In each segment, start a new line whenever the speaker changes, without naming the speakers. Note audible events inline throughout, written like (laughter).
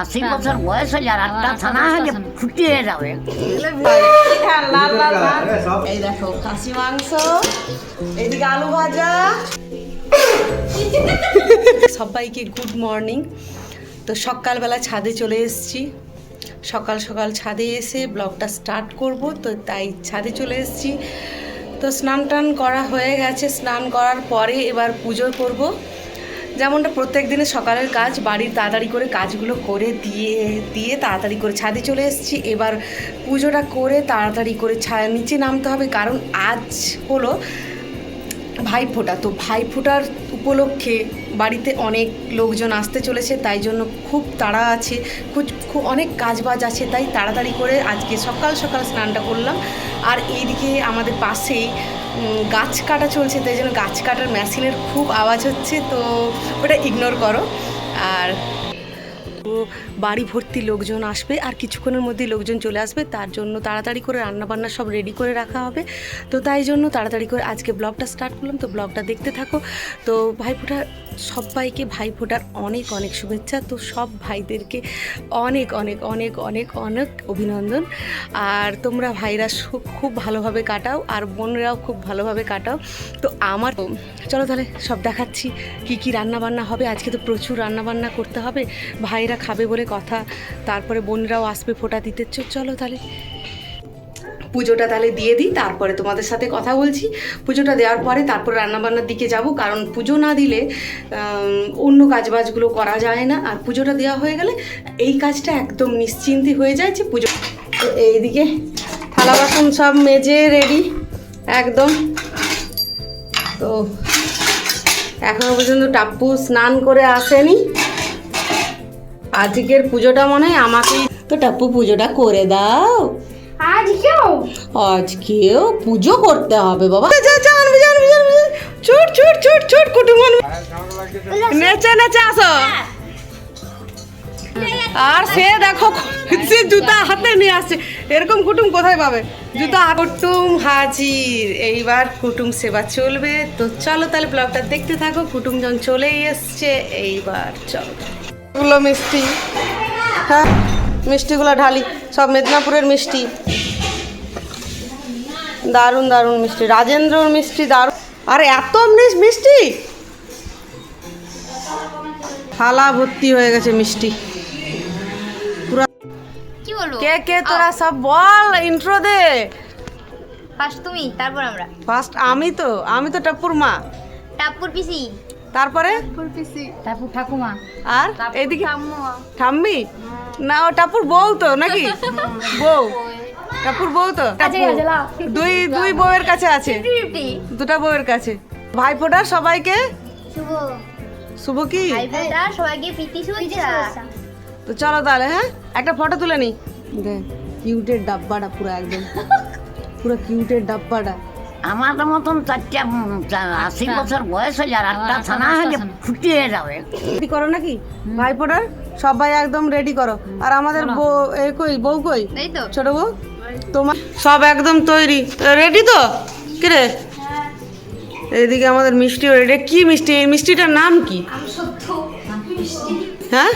আশি বছর বয়স হলে আর একটা থানা হলে ফুটিয়ে যাবে।
লাল লাল ভাত এই দেখো খাসি মাংস এইদিকে আলু ভাজা। সবাইকে গুড মর্নিং তো সকালবেলা ছাদে চলে এসেছি। সকাল সকাল ছাদে এসে ব্লগটা স্টার্ট করব তো তাই ছাদে চলে এসেছি। তো স্নান টান করা হয়ে গেছে। স্নান করার পরে এবার পুজো করব। যেমনটা প্রত্যেক দিনের সকালের কাজ, বাড়ির তাড়াতাড়ি করে কাজগুলো করে দিয়ে দিয়ে তাড়াতাড়ি করে ছাদে চলে এসেছি। এবার পুজোটা করে তাড়াতাড়ি করে ছা, নিচে নামতে হবে। কারণ আজ হলো ভাইফোঁটা। তো ভাইফোঁটার উপলক্ষে বাড়িতে অনেক লোকজন আসতে চলেছে, তাই জন্য খুব তাড়া আছে, খুব খুব অনেক কাজবাজ আছে, তাই তাড়াতাড়ি করে আজকে সকাল সকাল স্নানটা করলাম। আর এইদিকে আমাদের পাশেই গাছ কাটা চলছে, তাই জন্য গাছ কাটার মেশিনের খুব আওয়াজ হচ্ছে, তো ওটা ইগনোর করো। আর বাড়ি ভর্তি লোকজন আসবে আর কিছুক্ষণের মধ্যে লোকজন চলে আসবে। তার জন্য তাড়াতাড়ি করে রান্নাবান্না সব রেডি করে রাখা হবে। তো তাই জন্য তাড়াতাড়ি করে আজকে ব্লগটা স্টার্ট করলাম। তো ব্লগটা দেখতে থাকো। তো ভাইফোঁটার সবাইকে ভাইফোঁটার অনেক অনেক শুভেচ্ছা। তো সব ভাইদেরকে অনেক অনেক অনেক অনেক অনেক অভিনন্দন। আর তোমরা ভাইরা খুব ভালোভাবে কাটাও আর বোনরাও খুব ভালোভাবে কাটাও। তো আমার চলো তাহলে সব দেখাচ্ছি কি কি রান্না বান্না হবে। আজকে তো প্রচুর রান্না বান্না করতে হবে। ভাইরা খাবে বলে কথা, তারপরে বোনরাও আসবে ফোটা দিতে। চলো তাহলে। পুজোটা তাহলে দিয়ে দিই, তারপরে তোমাদের সাথে কথা বলছি। পুজোটা দেওয়ার পরে তারপর রান্নাবান্নার দিকে যাব, কারণ পুজো না দিলে অন্য কাজবাজগুলো করা যায় না। আর পুজোটা দেওয়া হয়ে গেলে এই কাজটা একদম নিশ্চিন্তে হয়ে যায় যে পুজো তো এইদিকে থালা বাসন সব মেজে রেডি, একদম। তো এখনও পর্যন্ত টাপ্পু স্নান করে আসেনি। আজকের পুজোটা মনে হয় আমাকেই তো টাপ্পু পুজোটা করে দাও।
আজ কেউ
আজকেও পুজো করতে হবে বাবা। যা যা আনবি যা আনবি। ছুট ছুট ছুট ছুট কুটুম নেচে নেচে আসো। আর সে দেখো সে জুতা হাতে নিয়ে আসছে। এরকম কুটুম কোথায় পাবে? জুতা কুটুম হাজির। এইবার কুটুম সেবা চলবে। তো চলো তাহলে ব্লগটা দেখতে থাকো। কুটুম যখন চলেই এসছে। এইবার চলো। গুলো মিষ্টি। হ্যাঁ মিষ্টিগুলো ঢালি। সব মেদিনীপুরের মিষ্টি। দারুণ দারুণ মিষ্টি। রাজেন্দ্রর মিষ্টি দারুণ। আর এত মিষ্টি? থালা ভর্তি হয়ে গেছে মিষ্টি।
কে
কে তোরা সব বল ইন্ট্রো দে।
ফার্স্ট তুমি তারপর আমরা।
ফার্স্ট আমি তো আমি তো টাপুর মা।
টাপুর পিসি।
তারপরে?
টাপুর ঠাকুমা।
আর এদিকে? ঠাম্মি। না ও টাপুর বউ তো নাকি? (laughs) বউ। টাপুর বউ তো। দুই দুই বউয়ের কাছে আছে? দুটা বউয়ের কাছে। ভাইফোঁটার সবাইকে?
শুভ।
শুভ কি? তো চলো তাহলে হ্যাঁ? একটা ফটো তুলে নি। দেখ কিউটের ডাব্বাটা পুরো একদম। (laughs) পুরো কিউটের ডাব্বাটা।
আমার মতন চারটা আশি বছর বয়স হয়ে আর একটা থানা হলে ফুটিয়ে যাবে।
রেডি করো নাকি? ভাইফোঁটার সবাই একদম রেডি করো। আর আমাদের বউ এই কই বউ কই? ছোট বউ? তোমার সব একদম তৈরি। রেডি তো? কি রে? এইদিকে আমাদের মিষ্টি রেডি কি মিষ্টি? এই মিষ্টিটার নাম কি? হ্যাঁ?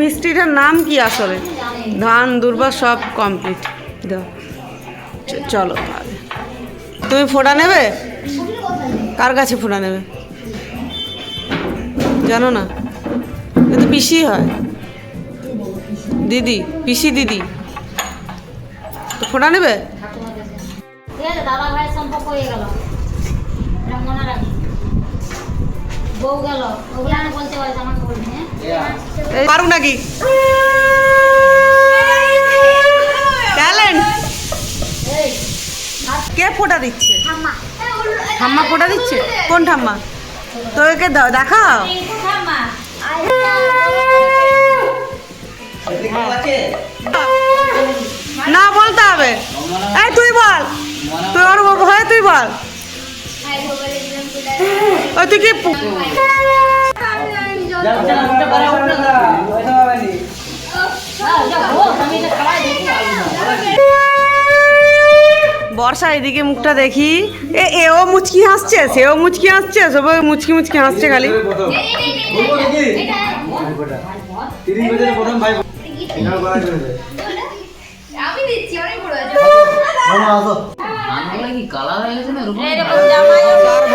মিষ্টিটার নাম কি আসলে? ধান দুর্বা সব কমপ্লিট দাও। চলো তুমি ফোঁটা নেবে? কার কাছে ফোঁটা নেবে? জানো না। এ তো পিসি হয়। দিদি পিসি দিদি। তো ফোঁটা নেবে?
ঠিক আছে দাদা ভাইয়ের সম্পর্ক হয়ে গেল এটা মনে রাখি বউ গেল ওগুলো আমি বলতে পারি আমাকে বলবি হ্যাঁ
এই পারু নাকি ট্যালেন্ট কে ফোটা দিচ্ছে?
ঠাম্মা।
ফোটা দিচ্ছে? কোন ঠাম্মা? তোকে দাও দেখাও। না বলতে হবে। এই তুই বল। তুই ওর হয়ে তুই বল। ওই তুই কি পু- বল বর্ষা এদিকে মুখটা দেখি এ এও মুচকি হাসছে সেও মুচকি হাসছে সবাই মুচকি মুচকি হাসছে খালি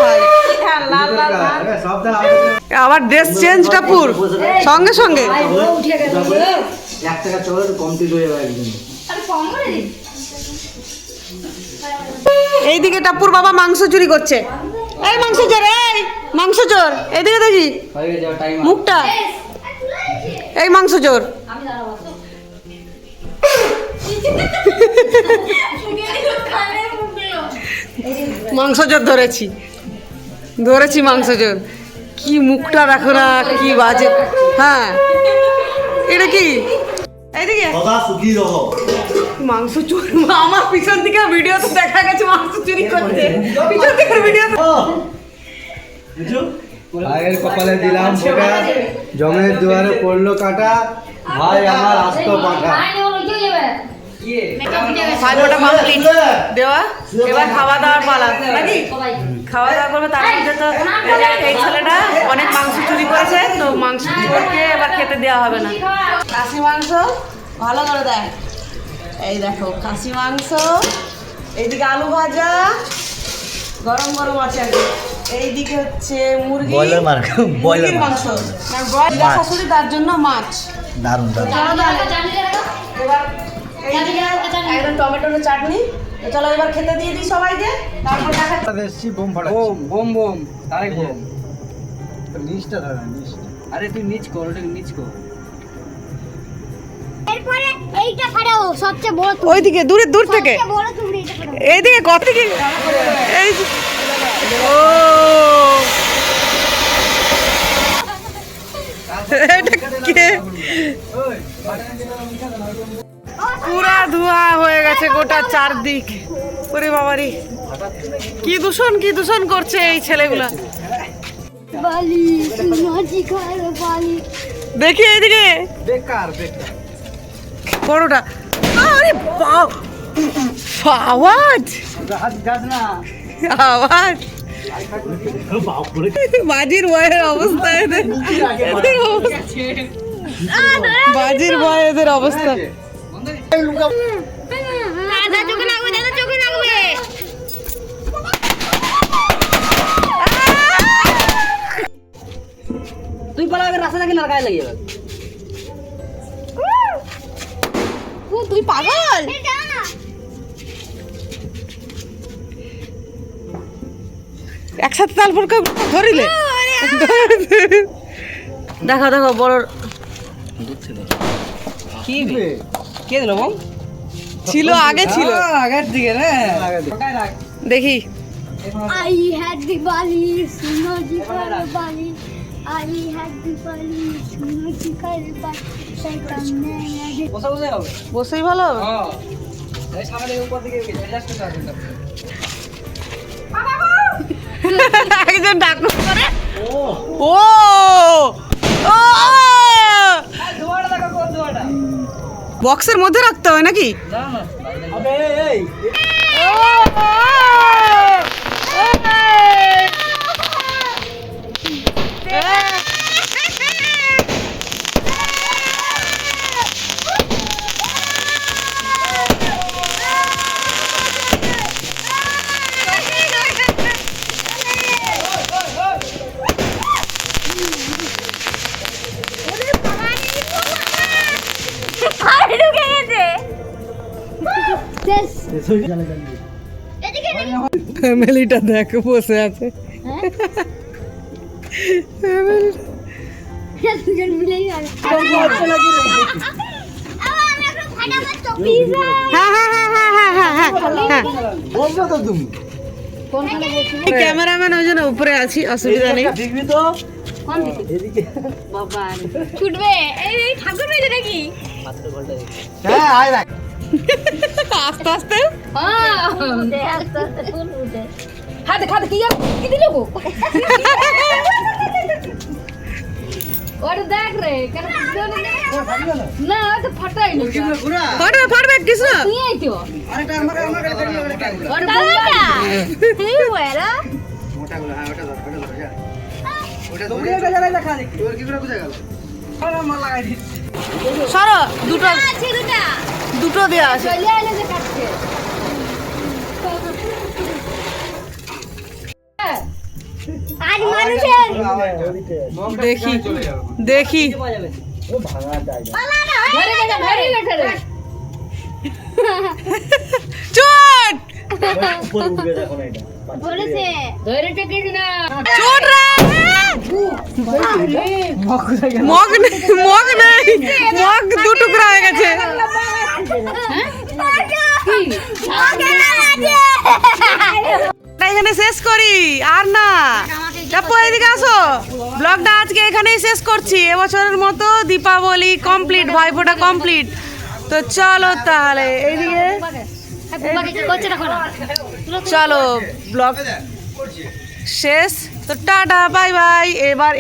হয়ে
আবার ড্রেস চেঞ্জ টাপুর সঙ্গে সঙ্গে
এক টাকা চলো কমপ্লিট হয়ে যাবে
দিই
এইদিকে টাপুর বাবা মাংস চুরি করছে। এই মাংস চোর এই মাংস চোর এদিকে দেখি। মুখটা। এই মাংস চোর। মাংস চোর ধরেছি। ধরেছি মাংস চোর। কি মুখটা দেখো না কি বাজে। হ্যাঁ। এটা কি? এইদিকে। মাংস চুরি আমার পিছন থেকে ভিডিও তো দেখা গেছে মাংস চুরি করছে পিছন থেকে ভিডিও
ভাইয়ের কপালে দিলাম ফোটা জমের দুয়ারে পড়ল কাটা। ভাই আমার আস্ত
যাবে
ভাইফোঁটা কমপ্লিট দেওয়া? এবার খাওয়া দাওয়ার পালা। নাকি? খাওয়া দাওয়া করবে তার মধ্যে তো এই ছেলেটা অনেক মাংস চুরি করেছে তো মাংস চোরকে এবার খেতে দেওয়া হবে না। খাসি মাংস ভালো করে দেয় এই দেখো খাসি মাংস এইদিকে আলু ভাজা গরম গরম আছে আর এইদিকে হচ্ছে মুরগি
বয়লার মার্ক বয়লার
মুরগির মাংস। না, বয়লার শাশুড়ি তার জন্য মাছ।
দারুণ দারুণ
এবার টমেটোর চাটনি চলো এবার খেতে দিয়ে দিই সবাইকে তারপর দেখা
এসছি বোম ফাটা বোম বোম বোম। তারেক বোম। নিচটা ধরে নিচটা। আরে তুই নিচ কর ওটা নিচ কর।
এরপরে এইটা সবচেয়ে বড় তুমি
ওইদিকে দূরে দূর থেকে। এইদিকে কত থেকে এই ও। এটা কে? পুরা ধোঁয়া হয়ে গেছে গোটা চারদিক। ওরে বাবারি। কি দূষণ কি দূষণ করছে এই ছেলেগুলা।
বালি বালি।
দেখি এইদিকে।
বেকার বেকার।
বড়টা আরে আওয়াজ আওয়াজ বাজির বয়ের অবস্থা এদের। এদের বাজির বয় এদের অবস্থা।
তুই পালা রাস্তা দেখে না গায়ে লাগিয়ে
ও তুই পাগল?
একসাথে তারপর কেউ ধরিলে? দেখো দেখো বড়।
কি কে দিল
ছিল আগে ছিল।
আগের দিকে না
দেখি।
আই হ্যাড দি বালি সুনাজি খায় বালি শয়তান নে
বসে বসে হবে।
বসেই ভালো হবে?
হ্যাঁ। এই সামনে উপর দিকে জাস্ট করতে হবে
একজন ডাকু করে ও। বক্সের মধ্যে রাখতে হয় নাকি?
না না
আবে এই (laughs)
ফ্যামিলিটা দেখ বসে আছে।
দুজন মিলেই তো
হ্যাঁ হ্যাঁ হ্যাঁ হ্যাঁ হ্যাঁ হ্যাঁ হ্যাঁ
তো
ক্যামেরাম্যান ওই জন্য উপরে আছি অসুবিধা নেই।
দেখবি তো
ছুটবে। এই এই ঠাকুর মেয়েছে নাকি?
হ্যাঁ আয় দেখ
আস্তে আস্তে।
আস্তে আস্তে ফুল উঠে।
হাতে খাতে কি কি দিল গো? (laughs)
সরো দুটো দুটো। দেওয়া আছে
চলে আইলে যে কাটছে
আজ মানুষের
দেখি দেখি। চোট! মগ নেই মগ নেই। মগ দু টুকরা হয়ে গেছে। এখানে শেষ করি আর না। টাপ্পু এদিকে আসো। ব্লগটা আজকে এখানেই শেষ করছি। এবছরের মতো দীপাবলি কমপ্লিট ভাইফোঁটা কমপ্লিট তো চলো তাহলে, এইদিকে চলো, ব্লগ শেষ। তো টাটা বাই বাই এবার